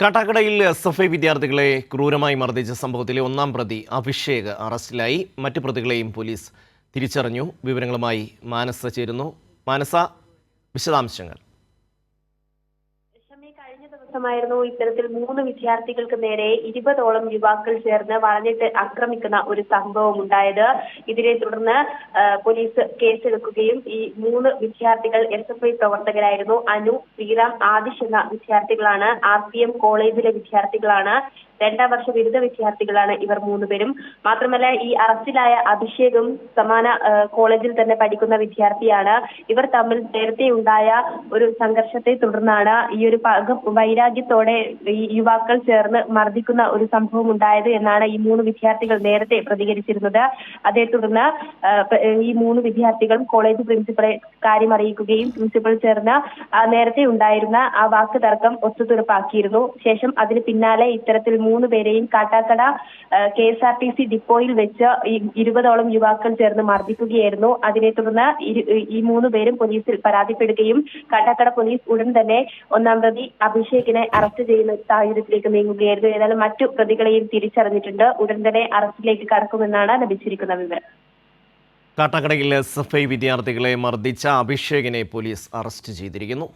കാട്ടാക്കടയിൽ S F I വിദ്യാർത്ഥികളെ ക്രൂരമായി മർദ്ദിച്ച സംഭവത്തിലെ ഒന്നാം പ്രതി അഭിഷേക് അറസ്റ്റിലായി. മറ്റു പ്രതികളെയും പോലീസ് തിരിച്ചറിഞ്ഞു. വിവരങ്ങളുമായി മാനസ ചേരുന്നു. മാനസ വിശദാംശങ്ങൾ. ഷമി കഴിഞ്ഞ ദിവസമായിരുന്നു ഇത്തരത്തിൽ മൂന്ന് വിദ്യാർത്ഥികൾക്ക് നേരെ ഇരുപതോളം യുവാക്കൾ ചേർന്ന് വളഞ്ഞിട്ട് ആക്രമിക്കുന്ന ഒരു സംഭവം ഉണ്ടായത്. ഇതിനെ തുടർന്ന് പോലീസ് കേസെടുക്കുകയും ഈ മൂന്ന് വിദ്യാർത്ഥികൾ എസ് എഫ് ഐ പ്രവർത്തകരായിരുന്നു. അനു ശ്രീറാം ആദിഷ് എന്ന വിദ്യാർത്ഥികളാണ്. ആർ പി എം കോളേജിലെ വിദ്യാർത്ഥികളാണ്. രണ്ടാം വർഷ ബിരുദ വിദ്യാർത്ഥികളാണ് ഇവർ മൂന്നുപേരും മാത്രമല്ല ഈ അറസ്റ്റിലായ അഭിഷേകും സമാന കോളേജിൽ തന്നെ പഠിക്കുന്ന വിദ്യാർത്ഥിയാണ്. ഇവർ തമ്മിൽ നേരത്തെ ഉണ്ടായ ഒരു സംഘർഷത്തെ തുടർന്നാണ് ഈ ഒരു പക വൈരാഗ്യത്തോടെ ഈ യുവാക്കൾ ചേർന്ന് മർദ്ദിക്കുന്ന ഒരു സംഭവം ഉണ്ടായത് എന്നാണ് ഈ മൂന്ന് വിദ്യാർത്ഥികൾ നേരത്തെ പ്രതികരിച്ചിരുന്നത്. അതേ തുടർന്ന് ഈ മൂന്ന് വിദ്യാർത്ഥികളും കോളേജ് പ്രിൻസിപ്പളെ കാര്യം അറിയിക്കുകയും പ്രിൻസിപ്പൽ ചേർന്ന് നേരത്തെ ഉണ്ടായിരുന്ന ആ വാക്ക് തർക്കം ഒത്തുതീർപ്പാക്കിയിരുന്നു. ശേഷം അതിന് പിന്നാലെ ഇത്തരത്തിൽ മൂന്ന് പേരെയും Kattakkada K S R T C ഡിപ്പോയിൽ വെച്ച് ഇരുപതോളം യുവാക്കൾ ചേർന്ന് മർദ്ദിക്കുകയായിരുന്നു. അതിനെ തുടർന്ന് ഈ മൂന്ന് പേരും പോലീസിൽ പരാതിപ്പെടുകയും കാട്ടാക്കട പോലീസ് ഉടൻ തന്നെ ഒന്നാം പ്രതി അഭിഷേകിനെ അറസ്റ്റ് ചെയ്യുന്ന സാഹചര്യത്തിലേക്ക് നീങ്ങുകയായിരുന്നു. ഏതായാലും മറ്റു പ്രതികളെയും തിരിച്ചറിഞ്ഞിട്ടുണ്ട്. ഉടൻ തന്നെ അറസ്റ്റിലേക്ക് കടക്കുമെന്നാണ് ലഭിച്ചിരിക്കുന്ന വിവരം. കാട്ടാക്കടയിൽ എസ് എഫ് ഐ വിദ്യാർത്ഥികളെ മർദ്ദിച്ച അഭിഷേകിനെ പോലീസ് അറസ്റ്റ് ചെയ്തിരിക്കുന്നു.